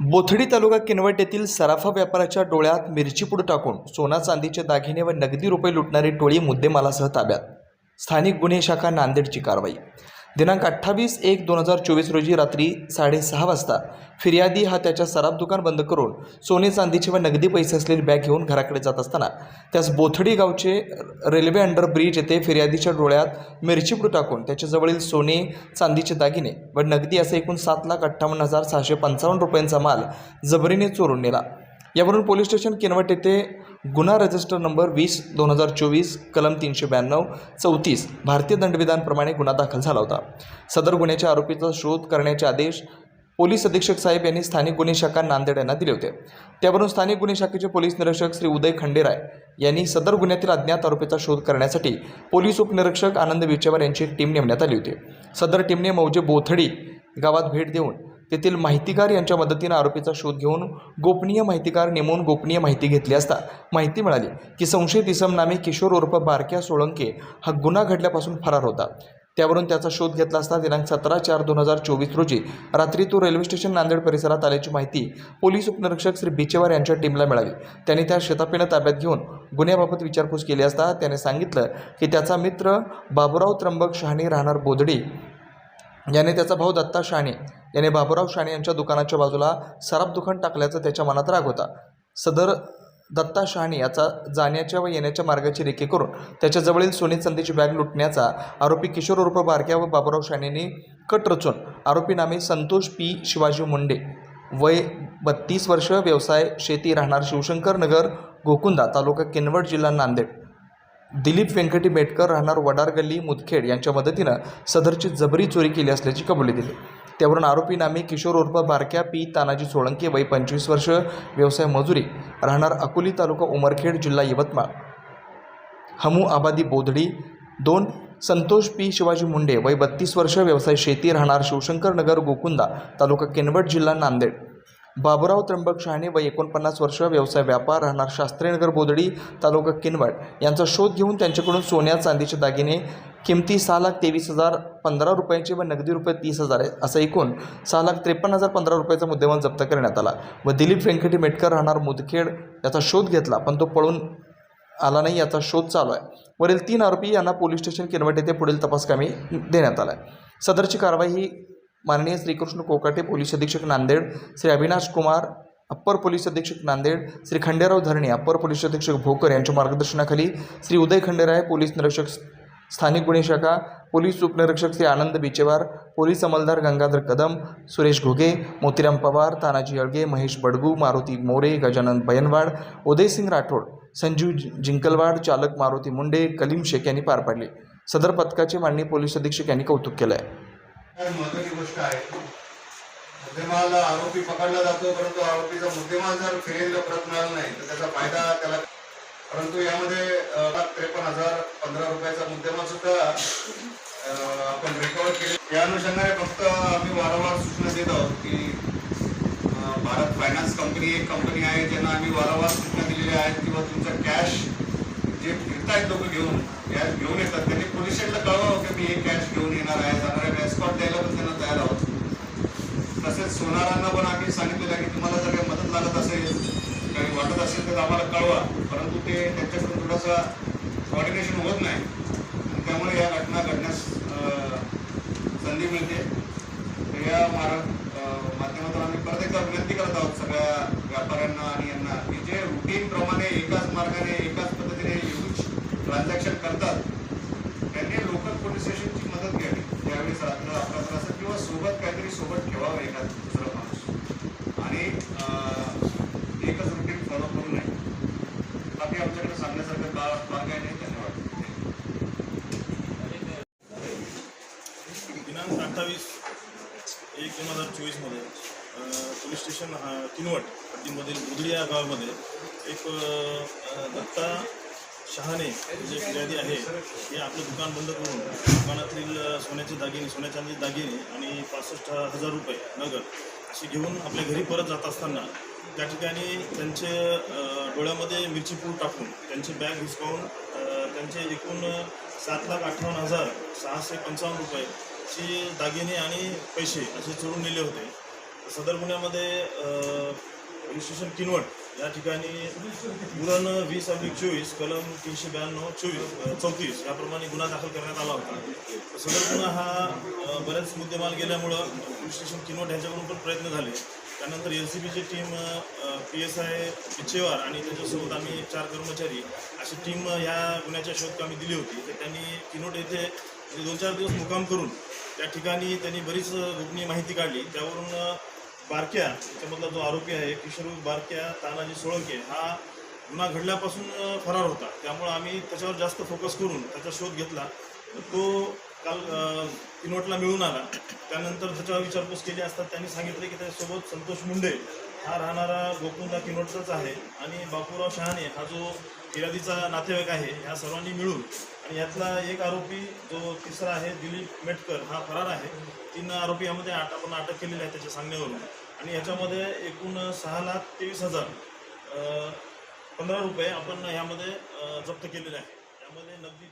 बोथडी तालुका किनवट येथील सराफा व्यापाराच्या डोळ्यात मिरचीपूड टाकून सोना चांदीचे दागिने व नगदी रुपये लुटणारी टोळी मुद्देमालासह ताब्यात. स्थानिक गुन्हे शाखा नांदेडची कारवाई. दिनांक अठ्ठावीस एक दोन हजार चोवीस रोजी रात्री साडेसहा वाजता फिर्यादी हा त्याच्या सराफ दुकान बंद करून सोने चांदीचे व नगदी पैसे असलेली बॅग घेऊन घराकडे जात असताना त्यास बोथडी गावचे रेल्वे अंडर ब्रिज येथे फिर्यादीच्या डोळ्यात मिरचीपूर टाकून त्याच्याजवळील सोने चांदीचे दागिने व नगदी असे एकूण सात लाख अठ्ठावन्न हजार सहाशे पंचावन्न रुपयांचा माल जबरीने चोरून नेला. यावरून पोलीस स्टेशन किनवट येथे गुन्हा रजिस्टर नंबर वीस दोन हजार चोवीस कलम तीनशे ब्याण्णव चौतीस भारतीय दंडविधानप्रमाणे गुन्हा दाखल झाला होता. सदर गुन्ह्याच्या आरोपीचा शोध करण्याचे आदेश पोलीस अधीक्षक साहेब यांनी स्थानिक गुन्हे शाखा नांदेड यांना दिले होते. त्यावरून स्थानिक गुन्हे शाखेचे पोलीस निरीक्षक श्री उदय खंडेराय यांनी सदर गुन्ह्यातील अज्ञात आरोपीचा शोध करण्यासाठी पोलीस उपनिरीक्षक आनंद विचेवार यांची एक टीम नेमण्यात आली होती. सदर टीमने मौजे बोथडी गावात भेट देऊन तेथील माहितीगार यांच्या मदतीनं आरोपीचा शोध घेऊन गोपनीय माहितीगार नेमून गोपनीय माहिती घेतली असता माहिती मिळाली की संशयित इसम नामे किशोर उर्फ बारक्या सोळंके हा गुन्हा घडल्यापासून फरार होता. त्यावरून त्याचा शोध घेतला असता दिनांक सतरा चार दोन हजार चोवीस रोजी रात्री तो रेल्वे स्टेशन नांदेड परिसरात आल्याची माहिती पोलीस उपनिरीक्षक श्री बिचेवार यांच्या टीमला मिळाली. त्यांनी त्या शेतापीनं ताब्यात घेऊन गुन्ह्याबाबत विचारपूस केली असता त्याने सांगितलं की त्याचा मित्र बाबुराव त्र्यंबक शहाणे राहणार बोधडी. याने त्याचा भाऊ दत्ता शहाणे याने बाबूराव शाणे यांच्या दुकानाच्या बाजूला सराफ दुकान टाकल्याचा त्याच्या मनात राग होता. सदर दत्ता शहाणी याचा जाण्याच्या व येण्याच्या मार्गाची रेखी करून त्याच्याजवळील सोने चांदीची बॅग लुटण्याचा आरोपी किशोर उर्फ बारक्या व बाबूराव शाणेंनी कट रचून आरोपी नामे संतोष पी शिवाजी मुंडे. वय बत्तीस वर्ष व्यवसाय शेती राहणार शिवशंकर नगर गोकुंदा तालुका किनवट जिल्हा नांदेड. दिलीप व्यंकटी मेटकर राहणार वडार गल्ली मुदखेड यांच्या मदतीनं सदरची जबरी चोरी केली असल्याची कबुली दिली. त्यावरून आरोपी नामी किशोर उर्फ बारक्या पी तानाजी सोळंके वय पंचवीस वर्ष व्यवसाय मजुरी राहणार अकोली तालुका उमरखेड जिल्हा यवतमाळ. हमू आबादी बोधडी दोन संतोष पी शिवाजी मुंडे वय बत्तीस वर्ष व्यवसाय शेती राहणार शिवशंकर नगर गोकुंदा तालुका किनवट जिल्हा नांदेड. बाबुराव त्र्यंबक शहाणे वय एकोणपन्नास वर्ष व्यवसाय व्यापार राहणार शास्त्रीनगर बोदडी तालुका किनवट. यांचा शोध घेऊन त्यांच्याकडून सोन्या चांदीचे दागिने किमती सहा लाख तेवीस हजार पंधरा रुपयांचे व नगदी रुपये तीस हजार आहे असं एकूण सहा लाख त्रेपन्न हजार पंधरा रुपयाचा मुद्देमाल जप्त करण्यात आला. व दिलीप व्यंकटी मेटकर राहणार मुदखेड याचा शोध घेतला पण तो पळून आला नाही याचा शोध चालू आहे. वरील तीन आरोपी यांना पोलीस स्टेशन किनवट येथे पुढील तपासकामी देण्यात आला आहे सदरची कारवाई ही माननीय श्रीकृष्ण कोकाटे पोलीस अधीक्षक नांदेड श्री अविनाश कुमार अप्पर पोलीस अधीक्षक नांदेड श्री खंडेराव धरणे अप्पर पोलीस अधीक्षक भोकर यांच्या मार्गदर्शनाखाली श्री उदय खंडेराय पोलीस निरीक्षक स्थानिक गुन्हे शाखा पोलीस उपनिरीक्षक श्री आनंद बिचेवार पोलीस अंमलदार गंगाधर कदम सुरेश घोगे मोतीराम पवार तानाजी अळगे महेश बडगू मारुती मोरे गजानन बयनवाड उदयसिंग राठोड संजीव जिंकलवाड चालक मारुती मुंडे कलीम शेख यांनी पार पाडले. सदर पथकाचे माननीय पोलीस अधीक्षक यांनी कौतुक केलं आहे महत्वाची गोष्ट आहे. आरोपी पकडला जातो परंतु आरोपीचा मुद्देमाल जर फिरेल परत नाही. तर त्याचा फायदा त्याला परंतु यामध्ये त्रेपन्न हजार पंधरा रुपयाचा मुद्देमाल सुद्धा आपण रेकॉर्ड केले. या अनुषंगाने फक्त आम्ही वारंवार सूचना देत आहोत की भारत फायनान्स कंपनी एक कंपनी आहे ज्यांना आम्ही वारंवार सूचना दिलेल्या आहेत किंवा तुमचा कॅश जे फिरतायत लोक घेऊन कॅश घेऊन येतात. त्यांनी पोलीस स्टेशनला कळवावं की मी हे कॅश घेऊन येणार आहे. जाणार आहे एस्कॉट द्यायला पण त्यांना तयार आहोत. तसेच सोनारांना पण आम्ही सांगितलेलं आहे की तुम्हाला जर काही मदत लागत असेल काही वाटत असेल तर आम्हाला कळवा. असं कॉर्डिनेशन होत नाही. त्यामुळे या घटना घडण्यास संधी मिळते. या मार्ग माध्यमातून आम्ही परत एकदा विनंती करत आहोत सगळ्या व्यापाऱ्यांना आणि यांना की जे रुटीन प्रमाणे एकाच मार्गाने एकाच पद्धतीने यूज ट्रान्झॅक्शन करतात त्यांनी लोकल पोलीस स्टेशनची मदत घ्यावी. त्यावेळेस रात्र अपराध असं किंवा सोबत काहीतरी सोबत ठेवावं एखाद दुसरा माणूस. आणि दिनांक अठ्ठावीस एक दोन हजार चोवीसमध्ये पोलीस स्टेशन हा किनवट हद्दीमधील बुदडी या गावामध्ये एक दत्ता शहाणे जे फिर्यादी आहे हे आपलं दुकान बंद करून दुकानातील सोन्याचे दागिने सोन्याचांदी दागिने आणि पासष्ट हजार रुपये नगद असे घेऊन आपल्या घरी परत जात असताना त्या ठिकाणी त्यांचे डोळ्यामध्ये मिरची पूड टाकून त्यांची बॅग हिसकावून त्यांचे एकूण सात लाख अठ्ठावन्न हजार सहाशे पंचावन्न रुपये ची दागिने आणि पैसे असे चोरून नेले होते. सदर गुन्ह्यामध्ये पोलीस स्टेशन किनवट या ठिकाणी गुरण वीस अब्लिक चोवीस कलम तीनशे ब्याण्णव चोवीस चौतीस याप्रमाणे गुन्हा दाखल करण्यात आला होता. सदर गुन्हा हा बऱ्याच मुद्देमाल गेल्यामुळं पोलीस स्टेशन किनवट ह्याच्यावरून पण प्रयत्न झाले. त्यानंतर एल सी बीची टीम पी एस आय पिच्छेवार आणि त्याच्यासोबत आम्ही चार कर्मचारी अशी टीम ह्या गुन्ह्याच्या शोधकामी दिली होती. तर त्यांनी किनोट येथे म्हणजे दोन चार दिवस मुक्काम करून त्या ठिकाणी त्यांनी बरीच गोपनीय माहिती काढली. त्यावरून बारक्या त्याच्यामधला जो आरोपी आहे किशोर बारक्या तानाजी सोळंके हा गुन्हा घडल्यापासून फरार होता. त्यामुळं आम्ही त्याच्यावर जास्त फोकस करून त्याचा शोध घेतला. तर तो काल अ, किनवटला मिळून आला. त्यानंतर त्याच्यावर विचारपूस केली असतात त्यांनी सांगितले की त्याच्यासोबत संतोष मुंडे हा राहणारा गोकुंदा किनवटचाच आहे आणि बापूराव शहाणे हा जो फिर्यादीचा नातेवाईक आहे ह्या सर्वांनी मिळून आणि यातला एक आरोपी जो तिसरा आहे दिलीप मेटकर हा फरार आहे. तीन आरोपी यामध्ये आपण अटक केलेली आहे त्याच्या सांगण्यावरून. आणि याच्यामध्ये एकूण सहा लाख तेवीस हजार पंधरा रुपये आपण ह्यामध्ये जप्त केलेले आहे. यामध्ये नगदी